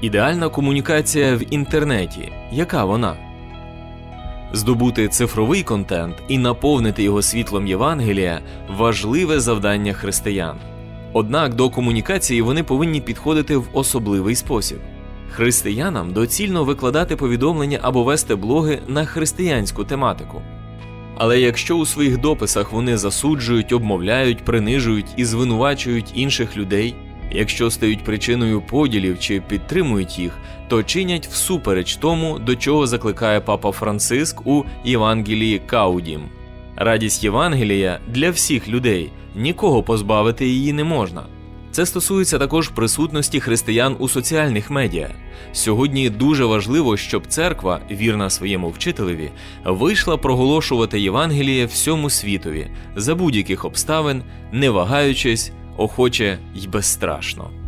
Ідеальна комунікація в інтернеті. Яка вона? Здобути цифровий контент і наповнити його світлом Євангелія важливе завдання християн. Однак до комунікації вони повинні підходити в особливий спосіб. Християнам доцільно викладати повідомлення або вести блоги на християнську тематику. Але якщо у своїх дописах вони засуджують, обмовляють, принижують і звинувачують інших людей, якщо стають причиною поділів чи підтримують їх, то чинять всупереч тому, до чого закликає папа Франциск у Євангелії Каудім. Радість Євангелія для всіх людей, нікого позбавити її не можна. Це стосується також присутності християн у соціальних медіа. Сьогодні дуже важливо, щоб церква, вірна своєму вчителеві, вийшла проголошувати Євангеліє всьому світові за будь-яких обставин, не вагаючись, охоче й безстрашно.